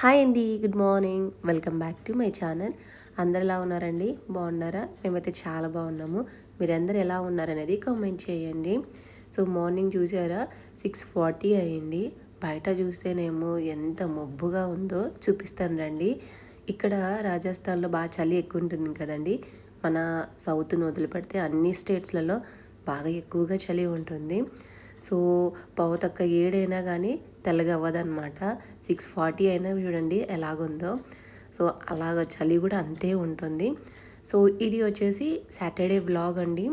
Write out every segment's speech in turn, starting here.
Hi అండి good morning. Welcome back to my channel. అందరు ఎలా ఉన్నారండి? బాగున్నారా? మేమైతే చాలా బాగున్నాము. మీరందరూ ఎలా ఉన్నారనేది కామెంట్ చేయండి. సో మార్నింగ్ చూసారా? సిక్స్ ఫార్టీ అయింది. బయట చూస్తేనేమో ఎంత మబ్బుగా ఉందో చూపిస్తాను రండి. ఇక్కడ రాజస్థాన్లో బాగా చలి ఎక్కువ ఉంటుంది కదండి. మన సౌత్ను వదిలిపెడితే అన్ని స్టేట్స్లలో బాగా ఎక్కువగా చలి ఉంటుంది. సో తక్క ఏడైనా కానీ తెల్లగా సిక్స్ ఫార్టీ అయినా చూడండి ఎలాగుందో. సో అలాగ చలి కూడా అంతే ఉంటుంది. సో ఇది వచ్చేసి సాటర్డే బ్లాగ్ అండి.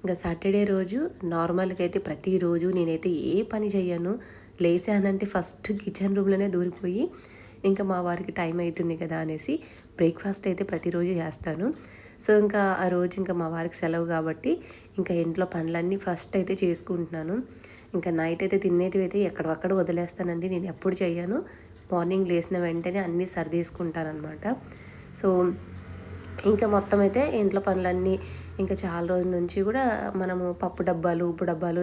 ఇంకా సాటర్డే రోజు నార్మల్గా అయితే ప్రతిరోజు నేనైతే ఏ పని చేయను లేసానంటే ఫస్ట్ కిచెన్ రూమ్లోనే దూరిపోయి ఇంకా మా వారికి టైం అవుతుంది కదా అనేసి బ్రేక్ఫాస్ట్ అయితే ప్రతిరోజు చేస్తాను. సో ఇంకా ఆ రోజు ఇంకా మా వారికి సెలవు కాబట్టి ఇంకా ఇంట్లో పనులన్నీ ఫస్ట్ అయితే చేసుకుంటున్నాను. ఇంకా నైట్ అయితే తినేటివి అయితే ఎక్కడక్కడ వదిలేస్తానండి. నేను ఎప్పుడు చేయను మార్నింగ్ లేచిన వెంటనే అన్నీ సర్దేసుకుంటాను సో ఇంకా మొత్తం అయితే ఇంట్లో పనులన్నీ ఇంకా చాలా రోజుల నుంచి కూడా మనము పప్పు డబ్బాలు ఉప్పు డబ్బాలు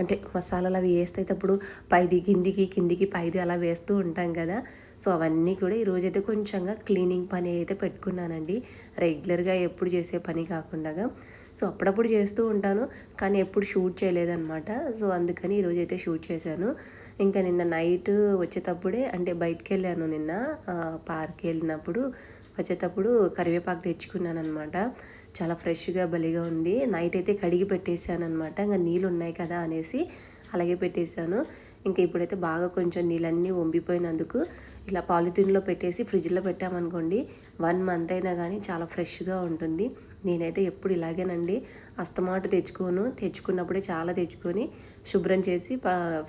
అంటే మసాలాలు అవి వేస్తే అప్పుడు పైది కిందికి కిందికి పైది అలా వేస్తూ ఉంటాం కదా. సో అవన్నీ కూడా ఈరోజైతే కొంచెంగా క్లీనింగ్ పని అయితే పెట్టుకున్నానండి. రెగ్యులర్గా ఎప్పుడు చేసే పని కాకుండా. సో అప్పుడప్పుడు చేస్తూ ఉంటాను కానీ ఎప్పుడు షూట్ చేయలేదన్నమాట. సో అందుకని ఈరోజు అయితే షూట్ చేశాను. ఇంకా నిన్న నైట్ వచ్చేటప్పుడే అంటే బయటికి వెళ్ళాను నిన్న పార్క్ వెళ్ళినప్పుడు వచ్చేటప్పుడు కరివేపాకు తెచ్చుకున్నాను అనమాట చాలా ఫ్రెష్గా బలిగా ఉంది. నైట్ అయితే కడిగి పెట్టేశాను అనమాట ఇంకా నీళ్ళు ఉన్నాయి కదా అనేసి అలాగే పెట్టేశాను. ఇంకా ఇప్పుడైతే బాగా కొంచెం నీళ్ళన్నీ వంపిపోయినందుకు ఇలా పాలిథిన్లో పెట్టేసి ఫ్రిడ్జ్లో పెట్టామనుకోండి వన్ మంత్ అయినా కానీ చాలా ఫ్రెష్గా ఉంటుంది. నేనైతే ఎప్పుడు ఇలాగేనండి. అస్తమాట తెచ్చుకోను. తెచ్చుకున్నప్పుడే చాలా తెచ్చుకొని శుభ్రం చేసి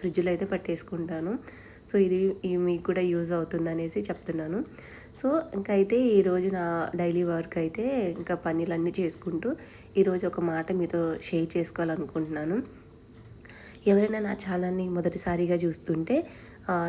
ఫ్రిడ్జ్లో అయితే పట్టేసుకుంటాను. సో ఇది మీకు కూడా యూజ్ అవుతుంది అనేసి చెప్తున్నాను. సో ఇంకా అయితే ఈరోజు నా డైలీ వర్క్ అయితే ఇంకా పనులన్నీ చేసుకుంటూ ఈరోజు ఒక మాట మీతో షేర్ చేసుకోవాలనుకుంటున్నాను. ఎవరైనా నా ఛానల్ని మొదటిసారిగా చూస్తుంటే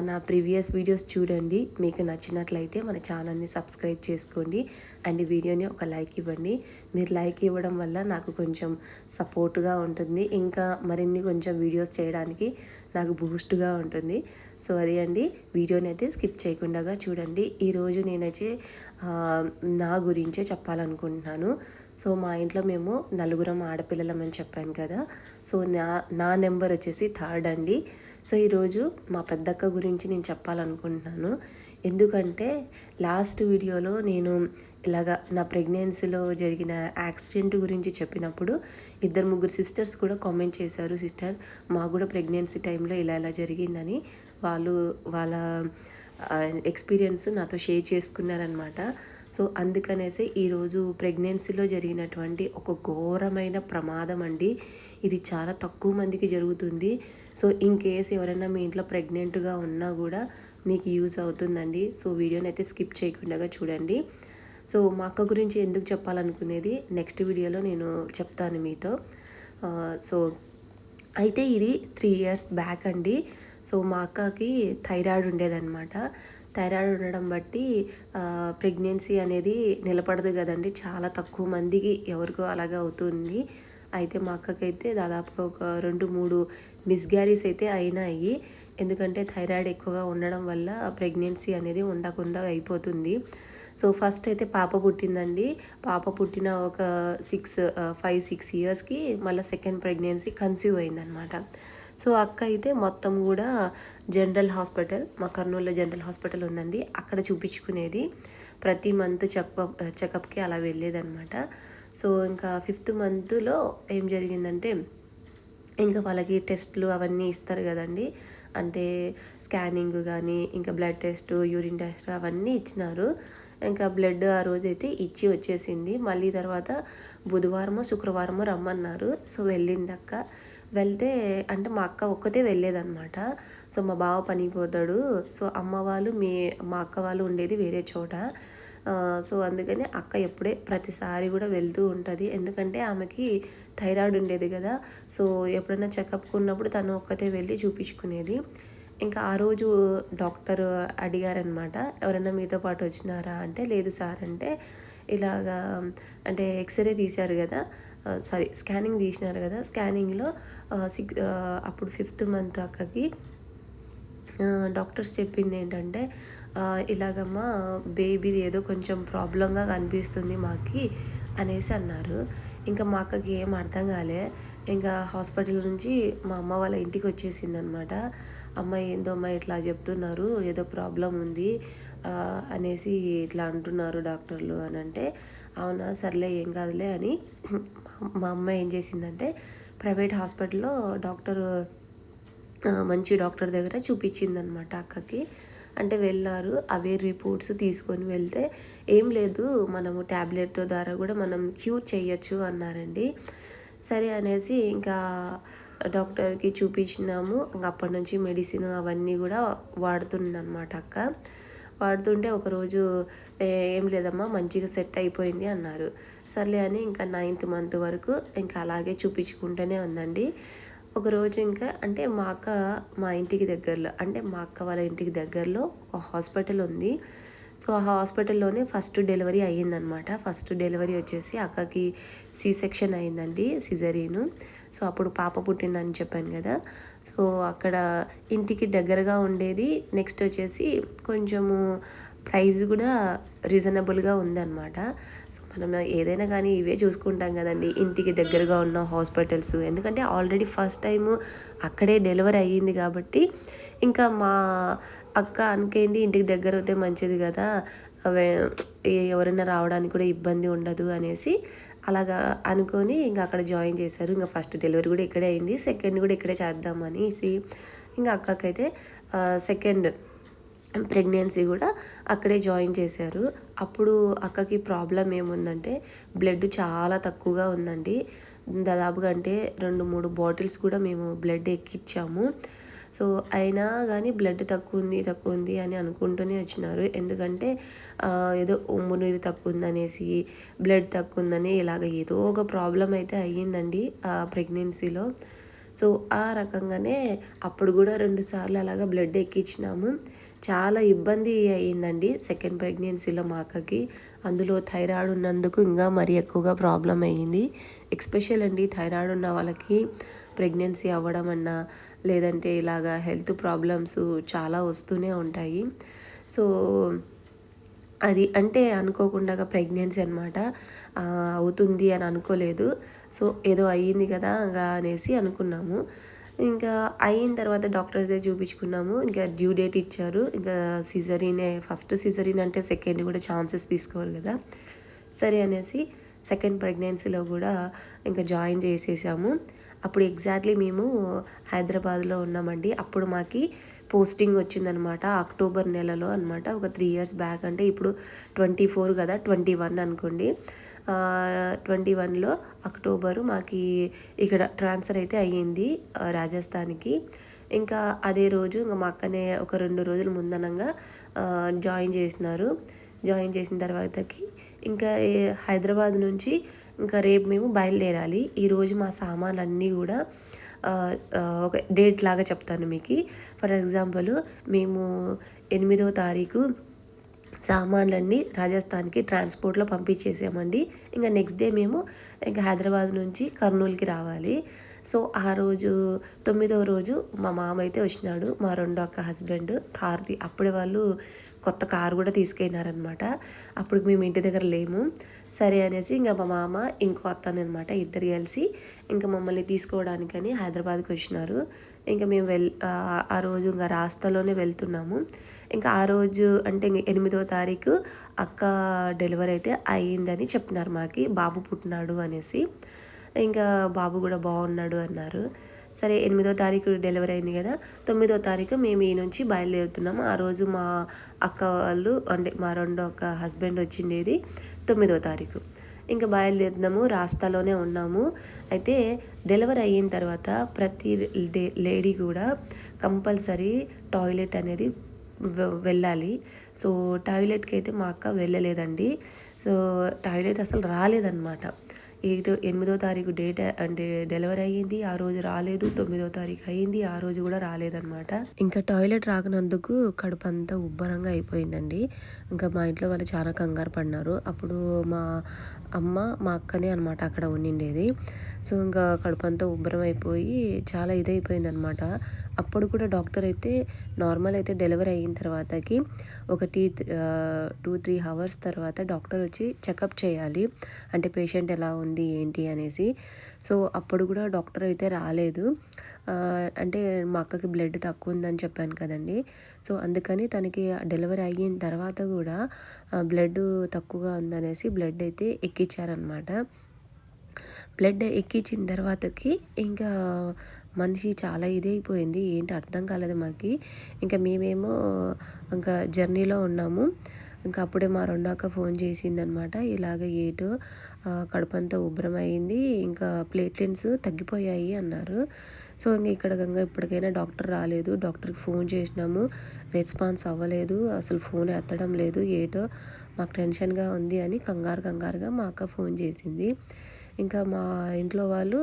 నా ప్రీవియస్ వీడియోస్ చూడండి. మీకు నచ్చినట్లయితే మన ఛానల్ని సబ్స్క్రైబ్ చేసుకోండి. అండ్ వీడియోని ఒక లైక్ ఇవ్వండి. మీరు లైక్ ఇవ్వడం వల్ల నాకు కొంచెం సపోర్ట్గా ఉంటుంది. ఇంకా మరిన్ని కొంచెం వీడియోస్ చేయడానికి నాకు బూస్ట్గా ఉంటుంది. సో అది అండి. వీడియోని అయితే స్కిప్ చేయకుండా చూడండి. ఈరోజు నేనైతే నా గురించే చెప్పాలనుకుంటున్నాను. సో మా ఇంట్లో మేము నలుగురం ఆడపిల్లలం అని చెప్పాను కదా. సో నా నా నెంబర్ వచ్చేసి థర్డ్ అండి. సో ఈరోజు మా పెద్దక్క గురించి నేను చెప్పాలనుకుంటున్నాను. ఎందుకంటే లాస్ట్ వీడియోలో నేను ఇలాగా నా ప్రెగ్నెన్సీలో జరిగిన యాక్సిడెంట్ గురించి చెప్పినప్పుడు ఇద్దరు ముగ్గురు సిస్టర్స్ కూడా కామెంట్ చేశారు సిస్టర్ మాకు కూడా ప్రెగ్నెన్సీ టైంలో ఇలా ఇలా జరిగిందని వాళ్ళు వాళ్ళ ఎక్స్పీరియన్స్ నాతో షేర్ చేసుకున్నారనమాట సో అందుకనేసి ఈరోజు ప్రెగ్నెన్సీలో జరిగినటువంటి ఒక ఘోరమైన ప్రమాదం అండి ఇది చాలా తక్కువ మందికి జరుగుతుంది. సో ఇన్ కేస్ ఎవరైనా మీ ఇంట్లో ప్రెగ్నెంట్గా ఉన్నా కూడా మీకు యూజ్ అవుతుందండి. సో వీడియోని అయితే స్కిప్ చేయకుండా చూడండి. సో మా అక్క గురించి ఎందుకు చెప్పాలనుకునేది నెక్స్ట్ వీడియోలో నేను చెప్తాను మీతో. సో అయితే ఇది త్రీ ఇయర్స్ బ్యాక్ అండి. సో మా అక్కకి థైరాయిడ్ ఉండేదన్నమాట. థైరాయిడ్ ఉండడం బట్టి ప్రెగ్నెన్సీ అనేది నిలబడదు కదండి. చాలా తక్కువ మందికి ఎవరికో అలాగే అవుతుంది. అయితే మా అక్కకైతే దాదాపుగా ఒక రెండు మూడు మిస్గ్యారీస్ అయితే అయినాయి. ఎందుకంటే థైరాయిడ్ ఎక్కువగా ఉండడం వల్ల ప్రెగ్నెన్సీ అనేది ఉండకుండా అయిపోతుంది. సో ఫస్ట్ అయితే పాప పుట్టిందండి. పాప పుట్టిన ఒక సిక్స్ ఫైవ్ సిక్స్ ఇయర్స్కి మళ్ళీ సెకండ్ ప్రెగ్నెన్సీ కన్సీవ్ అయిందనమాట సో అక్క అయితే మొత్తం కూడా జనరల్ హాస్పిటల్ మా కర్నూలులో జనరల్ హాస్పిటల్ ఉందండి. అక్కడ చూపించుకునేది. ప్రతి మంత్ చెకప్ చెకప్కి అలా వెళ్ళేదనమాట సో ఇంకా ఫిఫ్త్ మంత్లో ఏం జరిగిందంటే ఇంకా వాళ్ళకి టెస్ట్లు అవన్నీ ఇస్తారు కదండి. అంటే స్కానింగ్ కానీ ఇంకా బ్లడ్ టెస్ట్ యూరిన్ టెస్ట్ అవన్నీ ఇచ్చినారు. ఇంకా బ్లడ్ ఆ రోజైతే ఇచ్చి వచ్చేసింది. మళ్ళీ తర్వాత బుధవారమో శుక్రవారమో రమ్మన్నారు. సో వెళ్ళింది అక్క వెళ్తే అంటే మా అక్క ఒక్కతే వెళ్ళేదన్నమాట. సో మా బావ పనికి పోతాడు. సో అమ్మ వాళ్ళు మీ మా అక్క వాళ్ళు ఉండేది వేరే చోట. సో అందుకని అక్క ఎప్పుడే ప్రతిసారి కూడా వెళ్తూ ఉంటుంది. ఎందుకంటే ఆమెకి థైరాయిడ్ ఉండేది కదా. సో ఎప్పుడైనా చెకప్కి ఉన్నప్పుడు తను ఒక్కతే వెళ్ళి చూపించుకునేది. ఇంకా ఆ రోజు డాక్టర్ అడిగారనమాట ఎవరైనా మీతో పాటు వచ్చినారా? అంటే లేదు సార్. అంటే ఇలాగా అంటే ఎక్స్రే తీశారు కదా సారీ స్కానింగ్ తీసినారు కదా స్కానింగ్లో సిక్ అప్పుడు ఫిఫ్త్ మంత్ అక్కకి డాక్టర్స్ చెప్పింది ఏంటంటే ఇలాగమ్మా బేబీది ఏదో కొంచెం ప్రాబ్లంగా కనిపిస్తుంది మాకి అనేసి అన్నారు. ఇంకా మా అక్కకి ఏం అర్థం కాలే. ఇంకా హాస్పిటల్ నుంచి మా అమ్మ వాళ్ళ ఇంటికి వచ్చేసింది అనమాట అమ్మాయి ఏందో అమ్మాయి ఇట్లా చెప్తున్నారు ఏదో ప్రాబ్లం ఉంది అనేసి ఇట్లా అంటున్నారు డాక్టర్లు అని అంటే అవునా సర్లే ఏం కాదులే అని మా అమ్మ ఏం చేసిందంటే ప్రైవేట్ హాస్పిటల్లో డాక్టర్ మంచి డాక్టర్ దగ్గర చూపించిందనమాట అక్కకి. అంటే వెళ్ళారు అవే రిపోర్ట్స్ తీసుకొని వెళ్తే ఏం లేదు మనము ట్యాబ్లెట్తో ద్వారా కూడా మనం క్యూర్ చేయొచ్చు అన్నారండి. సరే అనేసి ఇంకా డాక్టర్కి చూపించినాము. ఇంకా అప్పటి నుంచి మెడిసిన్ అవన్నీ కూడా వాడుతుందన్నమాట అక్క. వాడుతుంటే ఒకరోజు ఏం లేదమ్మా మంచిగా సెట్ అయిపోయింది అన్నారు. సర్లే అని ఇంకా నైన్త్ మంత్ వరకు ఇంకా అలాగే చూపించుకుంటూనే ఉందండి. ఒకరోజు ఇంకా అంటే మా అక్క మా ఇంటికి దగ్గరలో అంటే మా అక్క వాళ్ళ ఇంటికి దగ్గరలో ఒక హాస్పిటల్ ఉంది. సో ఆ హాస్పిటల్లోనే ఫస్ట్ డెలివరీ అయ్యిందనమాట. ఫస్ట్ డెలివరీ వచ్చేసి అక్కకి సి సెక్షన్ అయిందండి సిజరీను. సో అప్పుడు పాప పుట్టిందని చెప్పాను కదా. సో అక్కడ ఇంటికి దగ్గరగా ఉండేది. నెక్స్ట్ వచ్చేసి కొంచెము ప్రైస్ కూడా రీజనబుల్గా ఉందన్నమాట. సో మనం ఏదైనా కానీ ఇవే చూసుకుంటాం కదండి. ఇంటికి దగ్గరగా ఉన్న హాస్పిటల్స్. ఎందుకంటే ఆల్రెడీ ఫస్ట్ టైం అక్కడే డెలివరీ అయ్యింది కాబట్టి ఇంకా మా అక్క అనుకైంది ఇంటికి దగ్గర అయితే మంచిది కదా. ఎవరైనా రావడానికి కూడా ఇబ్బంది ఉండదు అనేసి అలాగా అనుకొని ఇంకా అక్కడ జాయిన్ చేశారు. ఇంకా ఫస్ట్ డెలివరీ కూడా ఇక్కడే అయింది. సెకండ్ కూడా ఇక్కడే చేద్దామనేసి ఇంకా అక్కకైతే సెకండ్ ప్రెగ్నెన్సీ కూడా అక్కడే జాయిన్ చేశారు. అప్పుడు అక్కకి ప్రాబ్లం ఏముందంటే బ్లడ్ చాలా తక్కువగా ఉందండి. దాదాపుగా అంటే రెండు మూడు బాటిల్స్ కూడా మేము బ్లడ్ ఎక్కిచ్చాము. సో అయినా కానీ బ్లడ్ తక్కువ ఉంది తక్కువ ఉంది అని అనుకుంటూనే వచ్చినారు. ఎందుకంటే ఏదో ఉమ్ము నీరు తక్కువ ఉందనేసి బ్లడ్ తక్కువ ఉందని ఇలాగ ఏదో ఒక ప్రాబ్లం అయితే అయ్యిందండి ఆ ప్రెగ్నెన్సీలో. సో ఆ రకంగానే అప్పుడు కూడా రెండు సార్లు అలాగా బ్లడ్ ఎక్కించినాము చాలా ఇబ్బంది అయ్యిందండి సెకండ్ ప్రెగ్నెన్సీలో మా అక్కకి. అందులో థైరాయిడ్ ఉన్నందుకు ఇంకా మరీ ఎక్కువగా ప్రాబ్లం అయ్యింది. ఎక్స్పెషల్ అండి థైరాయిడ్ ఉన్న వాళ్ళకి ప్రెగ్నెన్సీ అవ్వడం అన్నా లేదంటే ఇలాగా హెల్త్ ప్రాబ్లమ్స్ చాలా వస్తూనే ఉంటాయి. సో అది అంటే అనుకోకుండా ప్రెగ్నెన్సీ అనమాట అవుతుంది అని అనుకోలేదు. సో ఏదో అయ్యింది కదా అనేసి అనుకున్నాము. ఇంకా అయిన తర్వాత డాక్టర్స్ చూపించుకున్నాము. ఇంకా డ్యూ డేట్ ఇచ్చారు. ఇంకా సిజరీనే ఫస్ట్ సిజరీన్ అంటే సెకండ్ కూడా ఛాన్సెస్ తీసుకోరు కదా. సరే అనేసి సెకండ్ ప్రెగ్నెన్సీలో కూడా ఇంకా జాయిన్ చేసేసాము. అప్పుడు ఎగ్జాక్ట్లీ మేము హైదరాబాద్లో ఉన్నామండి. అప్పుడు మాకు పోస్టింగ్ వచ్చిందనమాట అక్టోబర్ నెలలో అనమాట. ఒక త్రీ ఇయర్స్ బ్యాక్ అంటే ఇప్పుడు ట్వంటీ ఫోర్ కదా ట్వంటీ వన్ అనుకోండి. ట్వంటీ వన్లో అక్టోబరు మాకు ఇక్కడ ట్రాన్స్ఫర్ అయితే అయ్యింది రాజస్థాన్కి. ఇంకా అదే రోజు ఇంకా మా అక్కనే ఒక రెండు రోజుల ముందనంగా జాయిన్ చేసినారు. జాయిన్ చేసిన తర్వాతకి ఇంకా హైదరాబాద్ నుంచి ఇంకా రేపు మేము బయలుదేరాలి. ఈరోజు మా సామాన్లు అన్నీ కూడా ఒక డేట్ లాగా చెప్తాను మీకు. ఫర్ ఎగ్జాంపుల్ మేము ఎనిమిదో తారీఖు సామాన్లన్నీ రాజస్థాన్కి ట్రాన్స్పోర్ట్లో పంపించేసామండి. ఇంకా నెక్స్ట్ డే మేము ఇంకా హైదరాబాద్ నుంచి కర్నూలుకి రావాలి. సో ఆ రోజు తొమ్మిదవ రోజు మా మామ అయితే వచ్చినాడు మా రెండో అక్క హస్బెండ్ కార్ది. అప్పుడే వాళ్ళు కొత్త కారు కూడా తీసుకెళ్ళినారనమాట అప్పుడు మేము ఇంటి దగ్గర లేము. సరే అనేసి ఇంకా మా మామ ఇంకో అత్తనమాట ఇద్దరు కలిసి ఇంకా మమ్మల్ని తీసుకోవడానికని హైదరాబాద్కి వచ్చినారు. ఇంకా మేము వెల్ ఆ రోజు ఇంకా రాస్తాలోనే వెళ్తున్నాము. ఇంకా ఆ రోజు అంటే ఎనిమిదవ తారీఖు అక్క డెలివరీ అయితే అయ్యిందని చెప్పినారు మాకి. బాబు పుట్టినాడు అనేసి. ఇంకా బాబు కూడా బాగున్నాడు అన్నారు. సరే ఎనిమిదో తారీఖు డెలివరీ అయింది కదా తొమ్మిదో తారీఖు మేము ఈ నుంచి బయలుదేరుతున్నాము. ఆ రోజు మా అక్క వాళ్ళు అంటే మా రెండో అక్క హస్బెండ్ వచ్చిండేది తొమ్మిదో తారీఖు. ఇంకా బయలుదేరుతున్నాము రాస్తాలోనే ఉన్నాము. అయితే డెలివరీ అయిన తర్వాత ప్రతి లేడీ కూడా కంపల్సరీ టాయిలెట్ అనేది వెళ్ళాలి. సో టాయిలెట్కి అయితే మా అక్క వెళ్ళలేదండి. సో టాయిలెట్ అసలు రాలేదన్నమాట. ఏదో ఎనిమిదో తారీఖు డేట్ అంటే డెలివరీ అయ్యింది ఆ రోజు రాలేదు తొమ్మిదో తారీఖు అయ్యింది ఆ రోజు కూడా రాలేదనమాట ఇంకా టాయిలెట్ రాకనందుకు కడుపు అంతా ఉబ్బరంగా అయిపోయిందండి. ఇంకా మా ఇంట్లో వాళ్ళు చాలా కంగారు పడినారు. అప్పుడు మా అమ్మ మా అక్కనే అనమాట అక్కడ ఉండిండేది. సో ఇంకా కడుపు అంతా ఉబ్బరం అయిపోయి చాలా ఇదైపోయింది అనమాట అప్పుడు కూడా డాక్టర్ అయితే నార్మల్ అయితే డెలివరీ అయిన తర్వాతకి ఒకటి టూ త్రీ అవర్స్ తర్వాత డాక్టర్ వచ్చి చెకప్ చేయాలి. అంటే పేషెంట్ ఎలా ఉంది ఏంటి అనేసి. సో అప్పుడు కూడా డాక్టర్ అయితే రాలేదు. అంటే మా అక్కకి బ్లడ్ తక్కువ ఉందని చెప్పాను కదండి. సో అందుకని తనకి డెలివరీ అయిన తర్వాత కూడా బ్లడ్ తక్కువగా ఉందనేసి బ్లడ్ అయితే ఎక్కించారనమాట బ్లడ్ ఎక్కించిన తర్వాతకి ఇంకా మనిషి చాలా ఇదైపోయింది. ఏంటి అర్థం కాలేదు మాకు. ఇంకా మేమేమో ఇంకా జర్నీలో ఉన్నాము. ఇంకా అప్పుడే మా రెండో అక్క ఫోన్ చేసిందనమాట. ఇలాగ ఏటో కడుపంతా ఉభ్రమైంది అయింది ఇంకా ప్లేట్లెట్స్ తగ్గిపోయాయి అన్నారు. సో ఇంక ఇక్కడ గంగా ఇప్పటికైనా డాక్టర్ రాలేదు. డాక్టర్కి ఫోన్ చేసినాము. రెస్పాన్స్ అవ్వలేదు. అసలు ఫోన్ ఎత్తడం లేదు. ఏటో మాకు టెన్షన్గా ఉంది అని కంగారు కంగారుగా మా అక్క ఫోన్ చేసింది. ఇంకా మా ఇంట్లో వాళ్ళు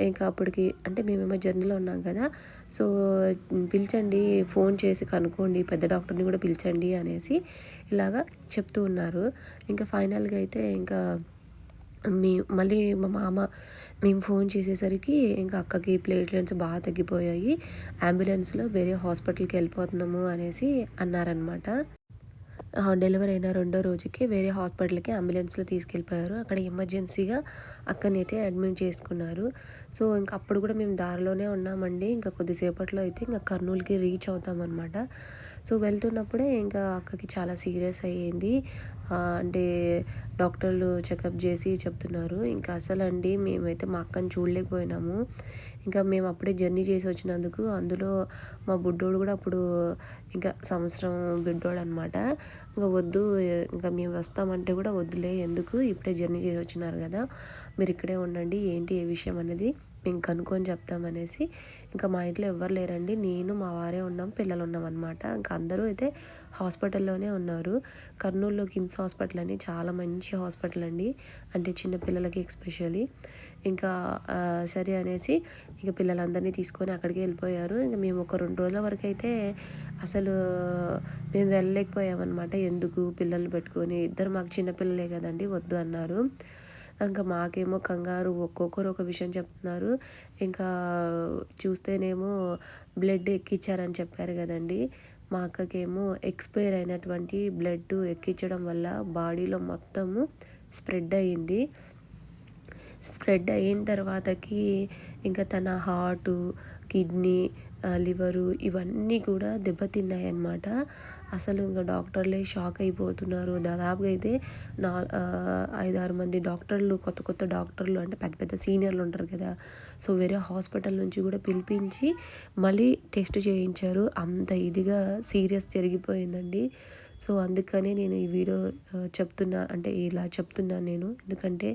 ఇంకా అప్పటికి అంటే మేమేమో జర్నీలో ఉన్నాం కదా. సో పిలిచండి ఫోన్ చేసి కనుక్కోండి పెద్ద డాక్టర్ని కూడా పిలిచండి అనేసి ఇలాగా చెప్తూ ఉన్నారు. ఇంకా ఫైనల్గా అయితే ఇంకా మీ మళ్ళీ మా మామ మేము ఫోన్ చేసేసరికి ఇంకా అక్కకి ప్లేట్లెట్స్ బాగా తగ్గిపోయాయి. అంబులెన్స్లో వేరే హాస్పిటల్కి వెళ్ళిపోతున్నాము అనేసి అన్నారనమాట డెలివరీ అయిన రెండో రోజుకి వేరే హాస్పిటల్కి అంబులెన్స్లో తీసుకెళ్ళిపోయారు. అక్కడ ఎమర్జెన్సీగా అక్కనైతే అడ్మిట్ చేసుకున్నారు. సో ఇంకా అప్పుడు కూడా మేము దారిలోనే ఉన్నామండి. ఇంకా కొద్దిసేపట్లో అయితే ఇంకా కర్నూలుకి రీచ్ అవుతామన్నమాట. సో వెళ్తున్నప్పుడే ఇంకా అక్కకి చాలా సీరియస్ అయ్యింది. అంటే డాక్టర్లు చెకప్ చేసి చెప్తున్నారు. ఇంకా అసలండి మేమైతే మా అక్కని చూడలేకపోయినాము. ఇంకా మేము అప్పుడే జర్నీ చేసి వచ్చినందుకు అందులో మా బుడ్డోడు కూడా అప్పుడు ఇంకా సంవత్సరం బిడ్డోడు అనమాట ఇంకా వద్దు ఇంకా మేము వస్తామంటే కూడా వద్దులే ఎందుకు? ఇప్పుడే జర్నీ చేసి వచ్చినారు కదా. మీరు ఇక్కడే ఉండండి ఏంటి ఏ విషయం అనేది మేము కనుక్కొని చెప్తామనేసి ఇంకా మా ఇంట్లో ఎవ్వరు లేరండి. నేను మా వారే ఉన్నాం పిల్లలు ఉన్నాం అనమాట ఇంకా అందరూ అయితే హాస్పిటల్లోనే ఉన్నారు. కర్నూలులో కిమ్స్ హాస్పిటల్ అని చాలా మంచి హాస్పిటల్ అండి. అంటే చిన్న పిల్లలకి ఎక్స్పెషల్లీ. ఇంకా సరే అనేసి ఇంకా పిల్లలందరినీ తీసుకొని అక్కడికి వెళ్ళిపోయారు. ఇంకా మేము ఒక రెండు రోజుల వరకు అయితే అసలు మేము వెళ్ళలేకపోయామన్నమాట. ఎందుకు పిల్లల్ని పెట్టుకొని ఇద్దరు మాకు చిన్నపిల్లలే కదండి వద్దు అన్నారు. ఇంకా మాకేమో కంగారు ఒక్కొక్కరు ఒక విషయం చెప్తున్నారు. ఇంకా చూస్తేనేమో బ్లడ్ ఎక్కిచ్చారని చెప్పారు కదండి. మా అక్కకేమో ఎక్స్పైర్ అయినటువంటి బ్లడ్ ఎక్కించడం వల్ల బాడీలో మొత్తము స్ప్రెడ్ అయ్యింది స్ప్రెడ్ అయిన తర్వాతకి ఇంకా తన హార్టు కిడ్నీ లివరు ఇవన్నీ కూడా దెబ్బతిన్నాయి అన్నమాట అసలు ఇంకా డాక్టర్లే షాక్ అయిపోతున్నారు. దాదాపుగా అయితే నా ఐదారు మంది డాక్టర్లు కొత్త కొత్త డాక్టర్లు అంటే పెద్ద పెద్ద సీనియర్లు ఉంటారు కదా. సో వేరే హాస్పిటల్ నుంచి కూడా పిలిపించి మళ్ళీ టెస్ట్ చేయించారు. అంత ఇదిగా సీరియస్ జరిగిపోయిందండి. సో అందుకనే నేను ఈ వీడియో చెప్తున్నా అంటే ఇలా చెప్తున్నాను నేను. ఎందుకంటే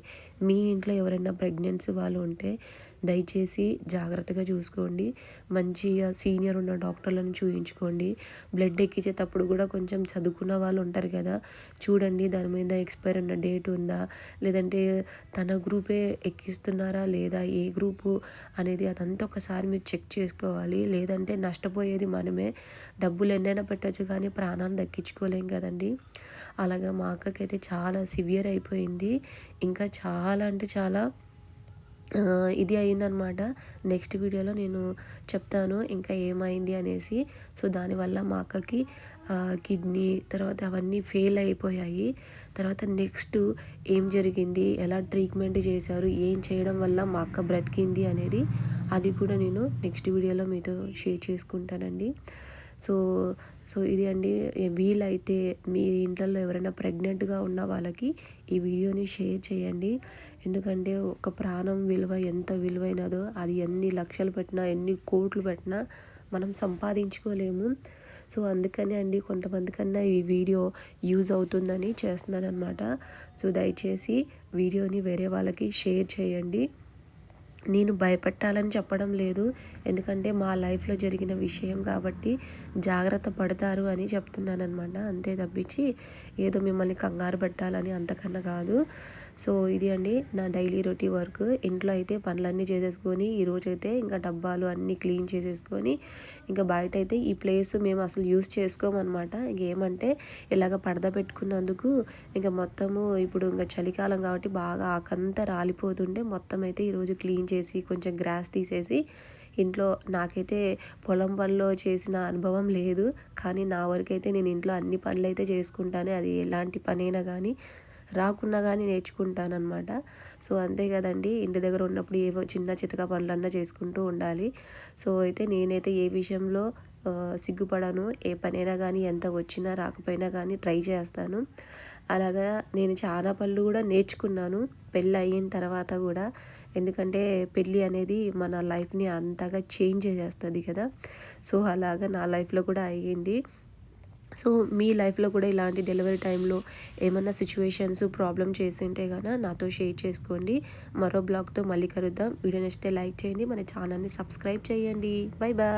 మీ ఇంట్లో ఎవరైనా ప్రెగ్నెన్సీ వాళ్ళు ఉంటే దయచేసి జాగ్రత్తగా చూసుకోండి. మంచిగా సీనియర్ ఉన్న డాక్టర్లను చూయించుకోండి. బ్లడ్ ఎక్కించేటప్పుడు కూడా కొంచెం చదువుకున్న వాళ్ళు ఉంటారు కదా చూడండి దాని మీద ఎక్స్పైర్ ఉన్న డేట్ ఉందా లేదంటే తన గ్రూపే ఎక్కిస్తున్నారా లేదా ఏ గ్రూపు అనేది అదంతా ఒకసారి మీరు చెక్ చేసుకోవాలి. లేదంటే నష్టపోయేది మనమే. డబ్బులు ఎన్నైనా పెట్టచ్చు కానీ ప్రాణాన్ని దక్కించుకోలేం కదండి. అలాగా మా అక్కకైతే చాలా సివియర్ అయిపోయింది. ఇంకా చాలా అంటే చాలా ఇది అయిందనమాట నెక్స్ట్ వీడియోలో నేను చెప్తాను ఇంకా ఏమైంది అనేసి. సో దానివల్ల మా అక్కకి కిడ్నీ తర్వాత అవన్నీ ఫెయిల్ అయిపోయాయి. తర్వాత నెక్స్ట్ ఏం జరిగింది ఎలా ట్రీట్మెంట్ చేశారు ఏం చేయడం వల్ల మా అక్క బ్రతికింది అనేది అది కూడా నేను నెక్స్ట్ వీడియోలో మీతో షేర్ చేసుకుంటానండి. సో సో ఇది అండి. వీలైతే మీ ఇంట్లో ఎవరైనా ప్రెగ్నెంట్గా ఉన్న వాళ్ళకి ఈ వీడియోని షేర్ చేయండి. ఎందుకంటే ఒక ప్రాణం విలువ ఎంత విలువైనదో అది ఎన్ని లక్షలు పెట్టినా ఎన్ని కోట్లు పెట్టినా మనం సంపాదించుకోలేము. సో అందుకనే అండి కొంతమంది కన్నా ఈ వీడియో యూజ్ అవుతుందని చేస్తున్నాను అనమాట సో దయచేసి వీడియోని వేరే వాళ్ళకి షేర్ చేయండి. నేను భయపెట్టాలని చెప్పడం లేదు. ఎందుకంటే మా లైఫ్లో జరిగిన విషయం కాబట్టి జాగ్రత్త పడతారు అని చెప్తున్నాను అనమాట అంతే తప్పించి ఏదో మిమ్మల్ని కంగారు పెట్టాలని అంతకన్నా కాదు. సో ఇది అండి నా డైలీ రొటీ వర్క్. ఇంట్లో అయితే పనులన్నీ చేసేసుకొని ఈరోజు అయితే ఇంకా డబ్బాలు అన్నీ క్లీన్ చేసేసుకొని ఇంకా బయట అయితే ఈ ప్లేస్ మేము అసలు యూస్ చేసుకోమన్నమాట. ఇంకేమంటే ఇలాగ పడద పెట్టుకున్నందుకు ఇంకా మొత్తము ఇప్పుడు ఇంకా చలికాలం కాబట్టి బాగా ఆకంతా రాలిపోతుంటే మొత్తం అయితే ఈరోజు క్లీన్ చేసి కొంచెం గ్రాస్ తీసేసి ఇంట్లో నాకైతే పొలం పనిలో చేసిన అనుభవం లేదు. కానీ నా వరకు అయితే నేను ఇంట్లో అన్ని పనులు అయితే చేసుకుంటాను. అది ఎలాంటి పనైనా కానీ రాకున్నా కానీ నేర్చుకుంటానమాట సో అంతే కదండి. ఇంటి దగ్గర ఉన్నప్పుడు ఏవో చిన్న చితక పనులన్నా చేసుకుంటూ ఉండాలి. సో అయితే నేనైతే ఏ విషయంలో సిగ్గుపడను ఏ పనైనా కానీ ఎంత వచ్చినా రాకపోయినా కానీ ట్రై చేస్తాను. అలాగా నేను చాలా పనులు కూడా నేర్చుకున్నాను. పెళ్ళి అయిన తర్వాత కూడా. ఎందుకంటే పెళ్ళి అనేది మన లైఫ్ని అంతగా చేంజ్ చేసేస్తుంది కదా. సో అలాగా నా లైఫ్లో కూడా అయ్యింది. సో మీ లైఫ్లో కూడా ఇలాంటి డెలివరీ టైంలో ఏమన్నా సిచ్యువేషన్స్ ప్రాబ్లమ్ చేసింటే కనుక నాతో షేర్ చేసుకోండి. మరో బ్లాగ్తో మళ్ళీ కలుద్దాం. వీడియో నచ్చితే లైక్ చేయండి. మన ఛానల్ని సబ్స్క్రైబ్ చేయండి. Bye bye